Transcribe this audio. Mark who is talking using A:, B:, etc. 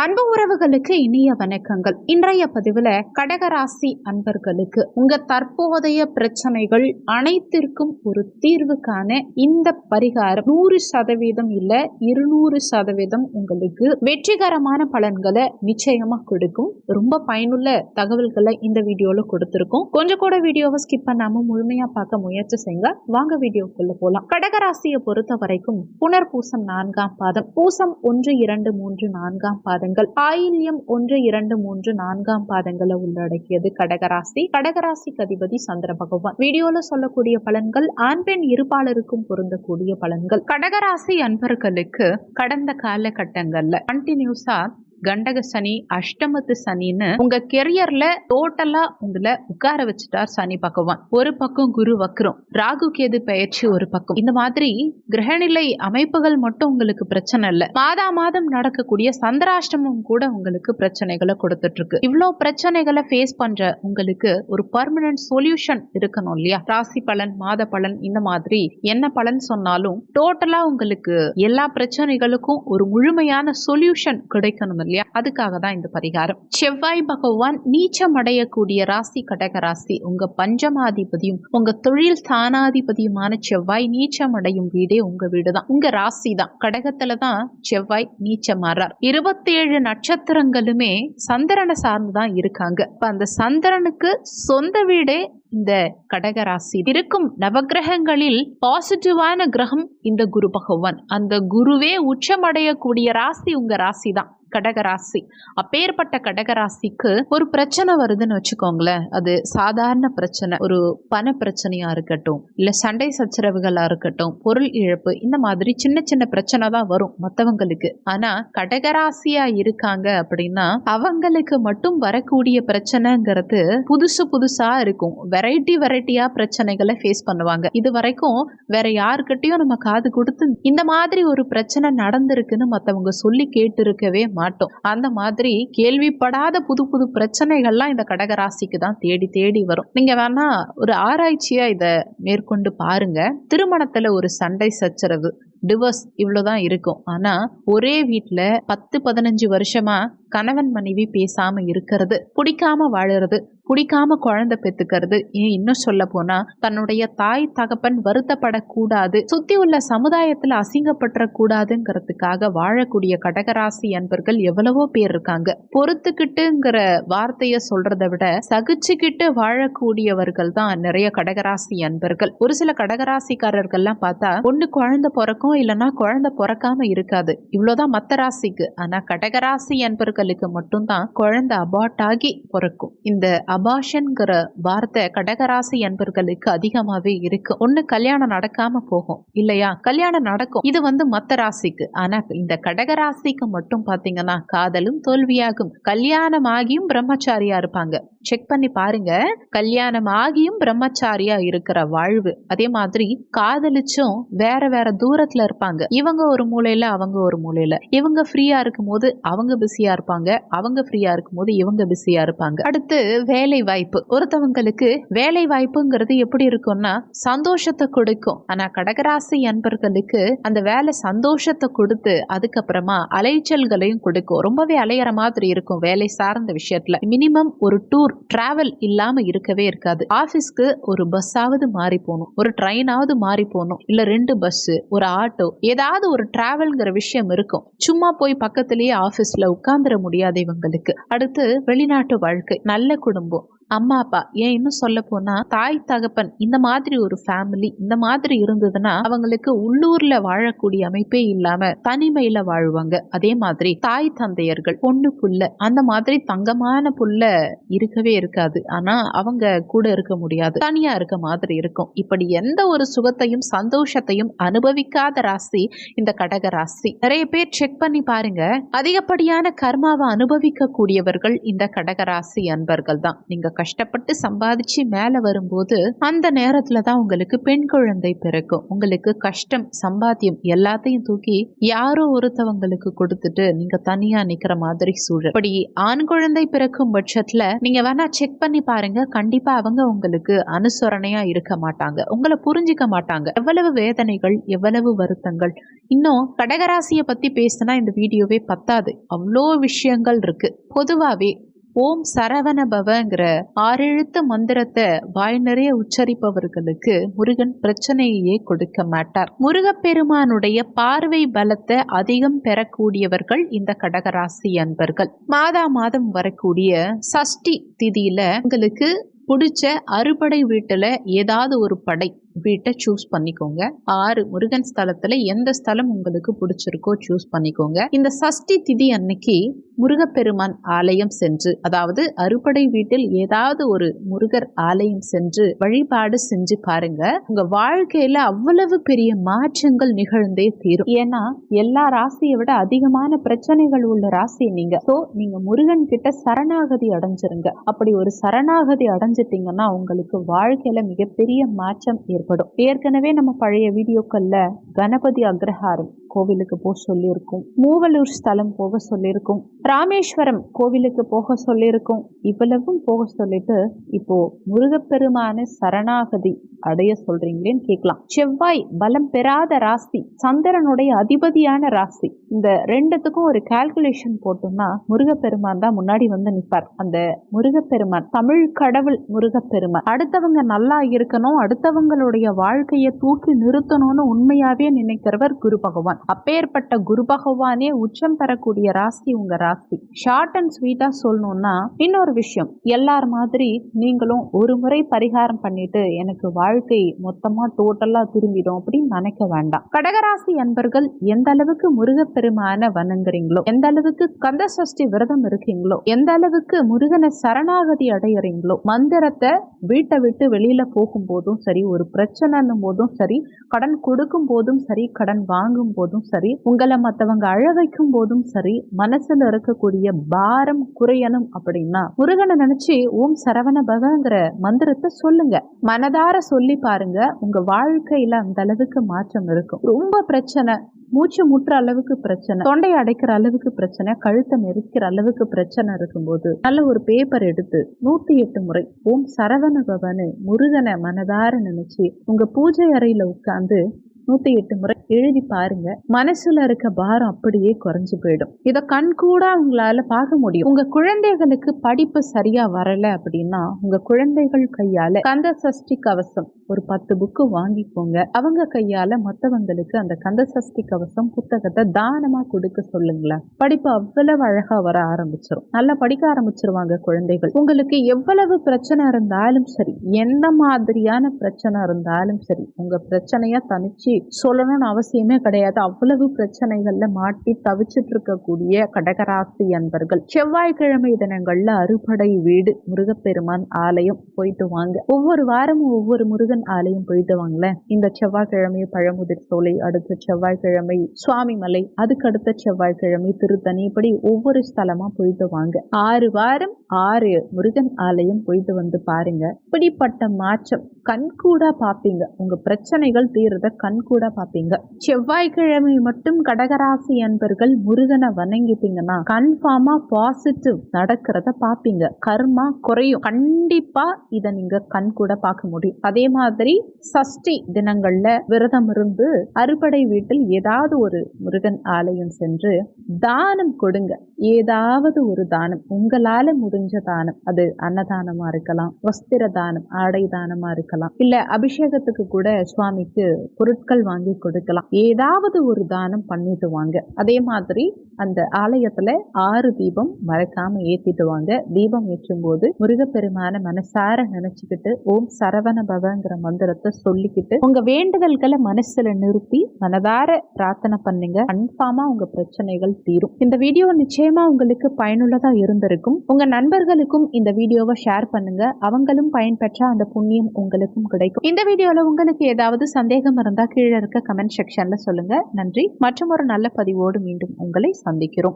A: அன்பு உறவுகளுக்கு இனிய வணக்கங்கள். இன்றைய பதிவில் கடகராசி அன்பர்களுக்கு உங்க தற்போதைய பிரச்சனைகள் அனைத்திற்கும் ஒரு தீர்வுக்கான இந்த பரிகாரம் நூறு சதவீதம் இல்ல இருநூறு சதவீதம் உங்களுக்கு வெற்றிகரமான பலன்களை நிச்சயமா கொடுக்கும். ரொம்ப பயனுள்ள தகவல்களை இந்த வீடியோல கொடுத்துருக்கோம். கொஞ்சம் கூட வீடியோவை ஸ்கிப் பண்ணாம முழுமையா பார்க்க முயற்சி செய்யுங்க. வாங்க வீடியோக்குள்ள போலாம். கடகராசியை பொறுத்த வரைக்கும் புனர்பூசம் நான்காம் பாதம். பூசம் ஒன்று இரண்டு மூன்று நான்காம் பாதம். பாதங்கள். ஆயில்யம் ஒன்று இரண்டு மூன்று நான்காம் பாதங்களை உள்ளடக்கியது கடகராசி. கடகராசி அதிபதி சந்திர பகவான். வீடியோல சொல்லக்கூடிய பலன்கள் ஆண் பெண் இருபாலருக்கும் பொருந்தக்கூடிய பலன்கள். கடகராசி அன்பர்களுக்கு கடந்த காலகட்டங்கள்ல கண்டினியூஸா கண்டக சனி அஷ்டமத்து சனின்னு உங்க கெரியர்ல டோட்டலா உங்களை உட்கார வச்சுட்டார் சனி பகவான். ஒரு பக்கம் குரு வக்ரம் ராகு கேது பயிற்சி ஒரு பக்கம். இந்த மாதிரி கிரகநிலை அமைப்புகள் மட்டும் உங்களுக்கு பிரச்சனை இல்ல. மாதா மாதம் நடக்கக்கூடிய சந்திராஷ்டமம் கூட உங்களுக்கு பிரச்சனைகளை கொடுத்துட்டு இருக்கு இவ்வளோ பிரச்சனைகளை ஃபேஸ் பண்ற உங்களுக்கு ஒரு பர்மனன்ட் சொல்யூஷன் இருக்கணும் இல்லையா? ராசி பலன் மாத பலன் இந்த மாதிரி என்ன பலன் சொன்னாலும் டோட்டலா உங்களுக்கு எல்லா பிரச்சனைகளுக்கும் ஒரு முழுமையான சொல்யூஷன் கிடைக்கணும் இல்லையா? அதுக்காக தான் இந்த பரிகாரம். செவ்வாய் பகவான் நீச்சம் அடையக்கூடிய ராசி கடக ராசி உங்க பஞ்சமாதிபதியும் உங்க தொழில் ஸ்தானாதிபதியுமான செவ்வாய் நீச்சம் அடையும் வீடே உங்க வீடு தான். உங்க ராசி தான். கடகத்துல தான் செவ்வாய் நீச்சம் மாறார் இருபத்தேழு நட்சத்திரங்களுமே சந்திரனை சார்ந்து தான் இருக்காங்க. இப்ப அந்த சந்திரனுக்கு சொந்த வீடே இந்த கடகராசி இருக்கும் நவகிரகங்களில் பாசிட்டிவான கிரகம் இந்த குரு பகவான். அந்த குருவே உச்சமடையக்கூடிய ராசி உங்க ராசி தான். கடகராசி. அப்பேற்பட்ட கடகராசிக்கு ஒரு பிரச்சனை வருதுன்னு வச்சுக்கோங்களேன். அது சாதாரண பிரச்சனை. ஒரு பண பிரச்சனையா இருக்கட்டும் இல்ல சண்டை சச்சரவுகளா இருக்கட்டும் பொருள் இழப்பு இந்த மாதிரி சின்ன சின்ன பிரச்சனை தான் வரும் மற்றவங்களுக்கு ஆனா கடகராசியா இருக்காங்க அப்படின்னா அவங்களுக்கு மட்டும் வரக்கூடிய பிரச்சனைங்கிறது புதுசு புதுசா இருக்கும். வெரைட்டி வெரைட்டியா பிரச்சனைகளை ஃபேஸ் பண்ணுவாங்க. இது வரைக்கும் வேற யாருக்கிட்டையும் நம்ம காது கொடுத்து இந்த மாதிரி ஒரு பிரச்சனை நடந்திருக்குன்னு மற்றவங்க சொல்லி கேட்டு இருக்கவே மாட்டோம். அந்த மாதிரி கேள்விப்படாத புது புது பிரச்சனைகள்லாம் இந்த கடகராசிக்கு தான் தேடி தேடி வரும். நீங்க வேணா ஒரு ஆராய்ச்சியா இதை மேற்கொண்டு பாருங்க. திருமணத்துல ஒரு சண்டை சச்சரவு டிவோர்ஸ் இவ்வளோதான் இருக்கும். ஆனா ஒரே வீட்டில் பத்து பதினஞ்சு வருஷமா கணவன் மனைவி பேசாம இருக்கிறது பிடிக்காம வாழறது பிடிக்காம குழந்தை பெத்துக்கிறது ஏன் இன்னும் சொல்ல போனா தன்னுடைய தாய் தகப்பன் வருத்தப்படக்கூடாது சுத்தி உள்ள சமுதாயத்துல அசிங்கப்பட்டுற கூடாதுங்கிறதுக்காக வாழக்கூடிய கடகராசி அன்பர்கள் எவ்வளவோ பேர் இருக்காங்க. பொறுத்துக்கிட்டுங்கிற வார்த்தைய சொல்றதை விட சகிச்சுக்கிட்டு வாழக்கூடியவர்கள் தான் நிறைய கடகராசி அன்பர்கள். ஒரு சில கடகராசிக்காரர்கள்லாம் பார்த்தா ஒண்ணு குழந்தை பிறக்கும் இல்லைன்னா குழந்தை பிறக்காம இருக்காது. இவ்வளவுதான் மத்த ராசிக்கு. ஆனா கடகராசி அன்பர்களுக்கு மட்டும்தான் குழந்தை அபார்ட் ஆகி பிறக்கும். இந்த அபாஷன்கிற வார்த்தை கடகராசி அன்பர்களுக்கு அதிகமாவே இருக்கு. ஒண்ணு கல்யாணம் நடக்காம போகும். இல்லையா? கல்யாணம் நடக்கும். இது வந்து மத்த ராசிக்கு. ஆனா இந்த கடகராசிக்கு மட்டும் பாத்தீங்கன்னா காதலும் தோல்வியாகும். கல்யாணம் ஆகியும் பிரம்மச்சாரியா இருப்பாங்க. செக் பண்ணி பாருங்க. கல்யாணம் ஆகியும் பிரம்மச்சாரியா இருக்கிற வாழ்வு. அதே மாதிரி காதலிச்சும் வேற வேற தூரத்துல இருப்பாங்க. இவங்க ஒரு மூலையில அவங்க ஒரு மூலையில. இவங்க ஃப்ரீயா இருக்கும் போது அவங்க பிஸியா இருப்பாங்க. அவங்க ஃப்ரீயா இருக்கும் போது இவங்க பிஸியா இருப்பாங்க. அடுத்து வேலை வாய்ப்பு ஒருத்தவங்களுக்கு வேலை வாய்ப்புங்கிறது எப்படி இருக்கும்னா சந்தோஷத்தை கொடுக்கும். ஆனா கடகராசி அன்பர்களுக்கு அந்த வேலை சந்தோஷத்தை கொடுத்து அதுக்கப்புறமா அலைச்சல்களையும் கொடுக்கும். ரொம்பவே அலையிற மாதிரி இருக்கும் வேலை சார்ந்த விஷயத்துல. மினிமம் ஒரு டூர் டிராவல் இல்லாம இருக்கவே இருக்காது. ஆபீஸ்க்கு ஒரு பஸ்ஸாவது மாறி போகணும். ஒரு ட்ரெயினாவது மாறி போகணும். இல்ல ரெண்டு பஸ் ஒரு ஆட்டோ ஏதாவது ஒரு டிராவல்ங்கிற விஷயம் இருக்கும். சும்மா போய் பக்கத்திலேயே ஆபீஸ்ல உட்காந்துட முடியாது இவங்களுக்கு. அடுத்து வெளிநாட்டு வாழ்க்கை நல்ல குடும்பம். அம்மா அப்பா ஏன் இன்னும் சொல்ல போனா தாய் தகப்பன் இந்த மாதிரி ஒரு ஃபேமிலி இந்த மாதிரி இருந்ததுன்னா அவங்களுக்கு உள்ளூர்ல வாழக்கூடிய அமைப்பே இல்லாம தனிமையில வாழ்வாங்க. அதே மாதிரி தாய் தந்தையர்கள் பொண்ணு புள்ள அந்த மாதிரி தங்கமான புள்ள இருக்கவே இருக்காது. ஆனா அவங்க கூட இருக்க முடியாது. தனியா இருக்க மாதிரி இருக்கும். இப்படி எந்த ஒரு சுகத்தையும் சந்தோஷத்தையும் அனுபவிக்காத ராசி இந்த கடக ராசி. நிறைய பேர் செக் பண்ணி பாருங்க. அதிகப்படியான கர்மாவை அனுபவிக்க கூடியவர்கள் இந்த கடக ராசி அன்பர்கள் தான் நீங்க கஷ்டப்பட்டு சம்பாதிச்சு மேலே வரும்போது அந்த நேரத்துல தான் உங்களுக்கு பெண் குழந்தை பிறக்கும். உங்களுக்கு கஷ்டம் சம்பாத்தியம் எல்லாத்தையும் தூக்கி யாரோ ஒருத்தவங்களுக்கு கொடுத்துட்டு நீங்க தனியா நிக்கிற மாதிரி சூழல். அப்படி ஆண் குழந்தை பிறக்கும் பட்சத்துல நீங்க வேணா செக் பண்ணி பாருங்க. கண்டிப்பா அவங்க உங்களுக்கு அனுசரணையா இருக்க மாட்டாங்க. உங்களை புரிஞ்சிக்க மாட்டாங்க. எவ்வளவு வேதனைகள் எவ்வளவு வருத்தங்கள். இன்னும் கடகராசியை பத்தி பேசினா இந்த வீடியோவே பத்தாது. அவ்வளோ விஷயங்கள் இருக்கு. பொதுவாவே ஓம் சரவண பவங்கிற ஆறெழுத்து மந்திரத்தை வாய் நிறைய உச்சரிப்பவர்களுக்கு முருகன் பிரச்சனையே கொடுக்க மாட்டார். முருகப்பெருமானுடைய பார்வை பலத்தை அதிகம் பெறக்கூடியவர்கள் இந்த கடகராசி அன்பர்கள். மாதா மாதம் வரக்கூடிய சஷ்டி திதியில உங்களுக்கு பிடிச்ச அறுபடை வீட்டுல ஏதாவது ஒரு படை வீட்டை சூஸ் பண்ணிக்கோங்க. ஆறு முருகன் ஸ்தலத்துல எந்த ஸ்தலம் உங்களுக்கு பிடிச்சிருக்கோ சூஸ் பண்ணிக்கோங்க. இந்த சஷ்டி திதி அன்னைக்கு முருகப்பெருமான் ஆலயம் சென்று அதாவது அறுபடை வீட்டில் ஏதாவது ஒரு முருகர் ஆலயம் சென்று வழிபாடு செஞ்சு பாருங்க. உங்க வாழ்க்கையில அவ்வளவு பெரிய மாற்றங்கள் நிகழ்ந்தே தீரும். ஏன்னா எல்லா ராசியை விட அதிகமான பிரச்சனைகள் உள்ள ராசி நீங்க. சோ நீங்க முருகன் கிட்ட சரணாகதி அடைஞ்சிருங்க. அப்படி ஒரு சரணாகதி அடைஞ்சிட்டீங்கன்னா உங்களுக்கு வாழ்க்கையில மிகப்பெரிய மாற்றம் ஏற்படும். ஏற்கனவே நம்ம பழைய வீடியோக்கள்ல கணபதி அக்ரஹாரம் கோவிலுக்கு போக சொல்லியிருக்கோம். மூவலூர் ஸ்தலம் போக சொல்லியிருக்கோம். ராமேஸ்வரம் கோவிலுக்கு போக சொல்லியிருக்கோம். இவ்வளவும் போக சொல்லிட்டு இப்போ முருகப்பெருமான சரணாகதி அடைய சொல்றீங்களேன்னு கேட்கலாம். செவ்வாய் பலம் பெறாத ராசி சந்திரனுடைய அதிபதியான ராசி. இந்த ரெண்டுத்துக்கும் ஒரு கால்குலேஷன் போட்டோம்னா முருகப்பெருமான் தான் முன்னாடி வந்து நிற்பார் அந்த முருகப்பெருமான் தமிழ் கடவுள் முருகப்பெருமான். அடுத்தவங்க நல்லா இருக்கணும் அடுத்தவங்களுடைய வாழ்க்கையை தூக்கி நிறுத்தணும்னு உண்மையாவே நினைக்கிறவர் குரு பகவான். அப்பேற்பட்ட குரு பகவானே உச்சம் பெறக்கூடிய ராசி உங்க ராசி. ஷார்ட் அண்ட் ஸ்வீட்டா சொல்லணும்னா இன்னொரு விஷயம். எல்லார் மாதிரி நீங்களும் ஒரு முறை பரிகாரம் பண்ணிட்டு எனக்கு வாழ்க்கை மொத்தமா டோட்டலா திரும்பிடும் அப்படின்னு நினைக்க வேண்டாம். கடகராசி அன்பர்கள் எந்த அளவுக்கு பெருமான வணங்குறீங்களோ? எந்த அளவுக்கு கந்த சஷ்டி விரதம் இருக்கீங்களோ? எந்த அளவுக்கு முருகனை சரணாகதி அடையறீங்களோ? மந்திரத்தை வீட்டை விட்டு வெளியில போகும்போதும் சரி ஒரு பிரச்சனைன்னும் போதும் சரி கடன் கொடுக்கும் போதும் சரி கடன் வாங்கும் போதும் சரி உங்களை மற்றவங்க அழ வைக்கும் போதும் சரி மனசுல இருக்கக்கூடிய பாரம் குறையணும் அப்படின்னா முருகனை நினைச்சு ஓம் சரவண பவங்கிற மந்திரத்தை சொல்லுங்க. மனதார சொல்லி பாருங்க. உங்க வாழ்க்கையில அந்த அளவுக்கு மாற்றம் இருக்கும். ரொம்ப பிரச்சனை. மூச்சு முட்டுற அளவுக்கு பிரச்சனை தொண்டை அடைக்கிற அளவுக்கு பிரச்சனை கழுத்தை நெரிக்கிற அளவுக்கு பிரச்சனை இருக்கும்போது நல்ல ஒரு பேப்பர் எடுத்து நூத்தி எட்டு முறை ஓம் சரவண பவனு முருகனை மனதார நினைச்சு உங்க பூஜை அறையில உட்கார்ந்து நூத்தி எட்டு முறை எழுதி பாருங்க. மனசுல இருக்க பாரம் அப்படியே குறைஞ்சு போயிடும். இத கண் கூட உங்களால பார்க்க முடியும். உங்க குழந்தைகளுக்கு படிப்பு சரியா வரல அப்படின்னா உங்க குழந்தைகள் கையால கந்த சஷ்டி கவசம் ஒரு பத்து புக்கு வாங்கிக்கோங்க. அவங்க கையால மத்தவங்களுக்கு அந்த கந்த சஷ்டி கவசம் புத்தகத்தை தானமா கொடுக்க சொல்லுங்களேன். படிப்பு அவ்வளவு அழகா வர ஆரம்பிச்சிடும் நல்லா படிக்க ஆரம்பிச்சிருவாங்க குழந்தைகள். உங்களுக்கு எவ்வளவு பிரச்சனை இருந்தாலும் சரி எந்த மாதிரியான பிரச்சனை இருந்தாலும் சரி உங்க பிரச்சனைய தனிச்சு சொல்லணும்னு அவசியமே கிடையாது. அவ்வளவு பிரச்சனைகள்ல மாட்டி தவிச்சிட்டு இருக்கக்கூடிய கடகராசி அன்பர்கள். செவ்வாய்க்கிழமை தினங்கள்ல அறுபடை வீடு முருகப்பெருமான் ஆலயம் போயிட்டு வாங்க. ஒவ்வொரு வாரமும் ஒவ்வொரு முருகன் ஆலயம் போயிட்டு வாங்களேன். இந்த செவ்வாய்க்கிழமை பழமுதிர் சோலை அடுத்த செவ்வாய்க்கிழமை சுவாமிமலை அதுக்கு அடுத்த செவ்வாய்க்கிழமை திருத்தணி இப்படி ஒவ்வொரு ஸ்தலமா போயிட்டு வாங்க. ஆறு வாரம் ஆறு முருகன் ஆலயம் போயிட்டு வந்து பாருங்க. இப்படிப்பட்ட மாற்றம் கண்கூடா பார்ப்பீங்க உங்க பிரச்சனைகள் தீர்றத கூட பார்ப்பீங்க. செவ்வாய்க்கிழமை மட்டும் கடகராசி அன்பர்கள் முருகனை வணங்கிட்டீங்கன்னா கன்ஃபார்மா பாசிட்டிவ் நடக்கிறத பார்ப்பீங்க. கர்மா குறையும். கண்டிப்பா இதை நீங்க கண் கூட பார்க்க முடியும். அதே மாதிரி சஷ்டி தினங்கள்ல விரதம் இருந்து அறுபடை வீட்டில் ஏதாவது ஒரு முருகன் ஆலயம் சென்று தானம் கொடுங்க. ஏதாவது ஒரு தானம். உங்களால முடிஞ்ச தானம். அது அன்னதானமா இருக்கலாம். வஸ்திர தானம் ஆடை தானமா இருக்கலாம். இல்ல அபிஷேகத்துக்கு கூட சுவாமிக்கு பொருட்கள் வாங்கி கொடுக்கலாம். ஏதாவது ஒரு தானம் பண்ணிட்டு வாங்க. அதே மாதிரி அந்த ஆலயத்துல ஆறு தீபம் மறக்காம ஏத்திட்டு வாங்க. தீபம் ஏற்றும் போது முருகப்பெருமான மனசார நினைச்சுக்கிட்டு ஓம் சரவண பவங்கிற மந்திரத்தை சொல்லிக்கிட்டு உங்க வேண்டுதல்களை மனசுல நிறுத்தி மனதார பிரார்த்தனை பண்ணுங்க. கன்ஃபார்மா உங்க பிரச்சனைகள் தீரும். இந்த வீடியோ நிச்சயமா உங்களுக்கு பயனுள்ளதா இருந்திருக்கும். உங்க நண்பர்களுக்கும் இந்த வீடியோவை ஷேர் பண்ணுங்க. அவங்களும் பயன்பெற்ற அந்த புண்ணியம் உங்களுக்கும் கிடைக்கும். இந்த வீடியோல உங்களுக்கு ஏதாவது சந்தேகம் இருந்தா கீழே இருக்க கமெண்ட் செக்ஷன்ல சொல்லுங்க. நன்றி. மற்றும் ஒரு நல்ல பதிவோடு மீண்டும் உங்களை சந்திக்கிறோம்.